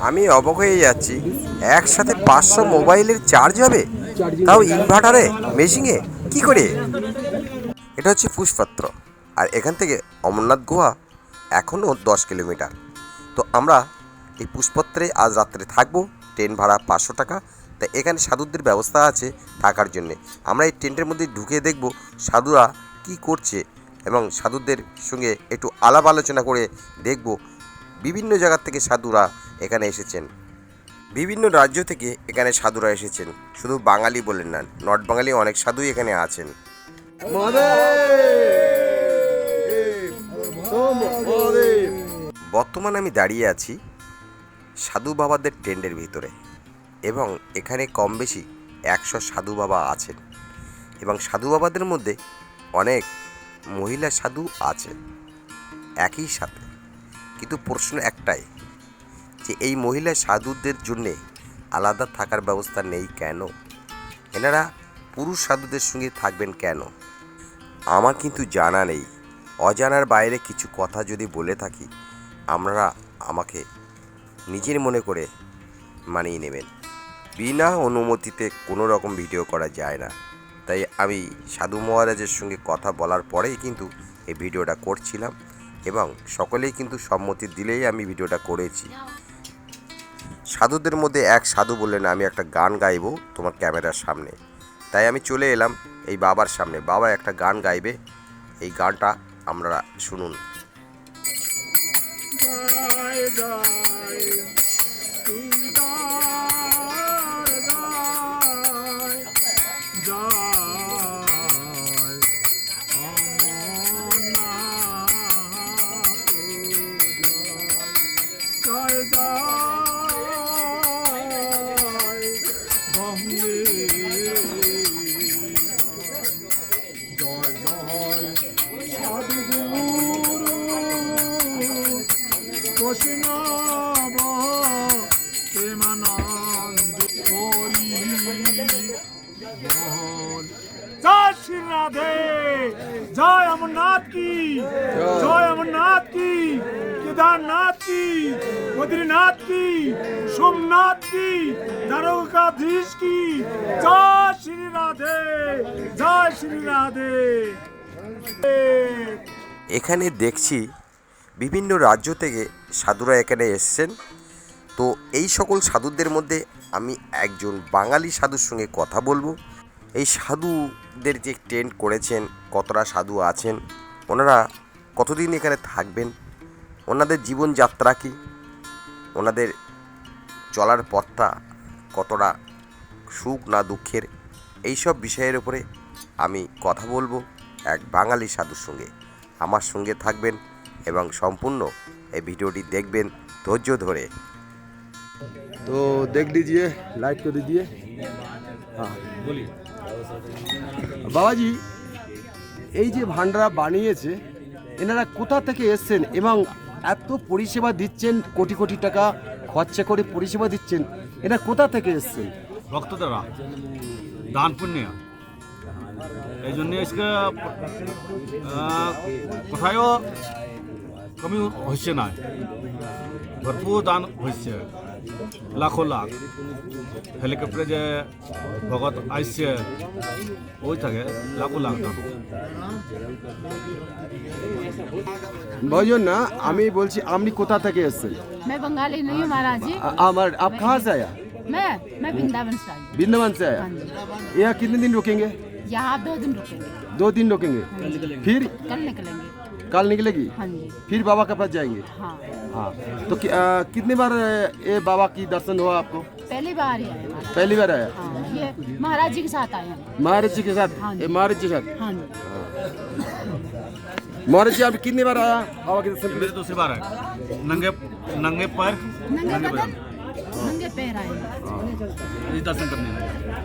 আমি অবাক হয়ে যাচ্ছি। একসাথে পাঁচশো মোবাইলের চার্জ হবে? তাও ইনভার্টারে মেশিনে কি করে? এটা হচ্ছে পুষ্পাত্র। আর এখান থেকে অমরনাথ গুহা এখনও দশ কিলোমিটার। তো আমরা এই পুষ্পত্রে আজ রাত্রে থাকব। ট্রেন ভাড়া পাঁচশো টাকা। তা এখানে সাধুদের ব্যবস্থা আছে থাকার জন্যে। আমরা এই টেন্টের মধ্যে ঢুকে দেখব সাধুরা কি করছে। এবং সাধুদের সঙ্গে একটু আলাপ আলোচনা করে দেখব বিভিন্ন জায়গা থেকে সাধুরা এখানে এসেছেন। বিভিন্ন রাজ্য থেকে এখানে সাধুরা এসেছেন। শুধু বাঙালি বলেন না, নর্থ বাঙালি অনেক সাধুই এখানে আছেন। বর্তমানে আমি দাঁড়িয়ে আছি সাধু বাবাদের টেন্ডের ভিতরে এবং এখানে কম বেশি একশো সাধু বাবা আছেন। এবং সাধু বাবাদের মধ্যে অনেক মহিলা সাধু আছে একই সাথে। কিন্তু প্রশ্ন একটাই, যে এই মহিলা সাধুদের জন্যে আলাদা থাকার ব্যবস্থা নেই কেন? এনারা পুরুষ সাধুদের সঙ্গে থাকবেন কেন? আমার কিন্তু জানা নেই। অজানার বাইরে কিছু কথা যদি বলে থাকি, আপনারা আমাকে নিজের মনে করে মানিয়ে নেবেন। বিনা অনুমতিতে কোনো রকম ভিডিও করা যায় না। তাই আমি সাধু মহারাজের সঙ্গে কথা বলার পরেই কিন্তু এই ভিডিওটা করছিলাম এবং সকলেই কিন্তু সম্মতি দিলেই আমি ভিডিওটা করেছি। সাধুদের মধ্যে এক সাধু বললেন, আমি একটা গান গাইবো তোমার ক্যামেরার সামনে। তাই আমি চলে এলাম এই বাবার সামনে। বাবা একটা গান গাইবে। এই গানটা আমরা শুনুন। জয় জয় জয় বন্দে জয় জয় সাধুগুরু। বৈষ্ণব প্রেমানন্দ হরি জয় শ্রী রাধে জয় অমরনাথ কি? জয় অমরনাথ কি? কেদারনাথ কি বদ্রীনাথ কি কি? জয় শ্রী রাধে, জয় শ্রী রাধে। এখানে দেখছি বিভিন্ন রাজ্য থেকে সাধুরা এখানে এসছেন। তো এই সকল সাধুদের মধ্যে আমি একজন বাঙালি সাধুর সঙ্গে কথা বলব। এই সাধুদের যে টেন্ট করেছেন, কতটা সাধু আছেন, ওনারা কতদিন এখানে থাকবেন ওনাদের জীবনযাত্রা কি ওনাদের চলার পথটা কতটা সুখ না দুঃখের এইসব বিষয়ের উপরে আমি কথা বলবো এক বাঙালি সাধুর সঙ্গে আমার সঙ্গে থাকবেন এবং সম্পূর্ণ এই ভিডিওটি দেখবেন ধৈর্য ধরে तो देख लीजिए लाइट को दीजिए हाँ বলি বাবাজি এই যে ভান্ডারা বানিয়েছে এনারা কোথা থেকে এসছেন এবং এত পরিষেবা দিচ্ছেন, কোটি কোটি টাকা খরচা করে পরিষেবা দিচ্ছেন এটা কোথা থেকে এসছেন? ভক্ত দ্বারা দান পুণ্য। এই জন্য আজকে কোথায়ও কমি হচ্ছে না। ভরপুর দান হচ্ছে লাখো লাখ হেলিকপ্টারে যে ভগত আসছে ওই থাকে লাখো লাখ দান বলছেন না আমি বলছি আপনি কোথা থেকে এসছেন मैं बंगाली नहीं हूँ महाराज जी আ- আমার आप कहाँ से आया मैं मैं वृंदावन से आई हूँ। वृंदावन से आया हाँ जी यहाँ कितने दिन रुकेंगे यहाँ आप दो दिन रुकेंगे। दो दिन रुकेंगे? फिर? कल निकलेंगे। कल निकलेगी? हाँ जी। फिर बाबा के पास जाएँगे? हाँ। हाँ। तो कि, आ, कितने बार ये बाबा की दर्शन हुआ आपको? पहली बार ही महाराज। पहली बार आया? हाँ ये महाराज जी के साथ आया महाराज जी के साथ? हाँ महाराज जी के साथ? हाँ जी। महाराज जी आप कितने बार आया बाबा के दर्शन? मेरे दूसरी बार है नंगे नंगे पैर नंगे बदन नंगे पैर आए। दर्शन करने आए।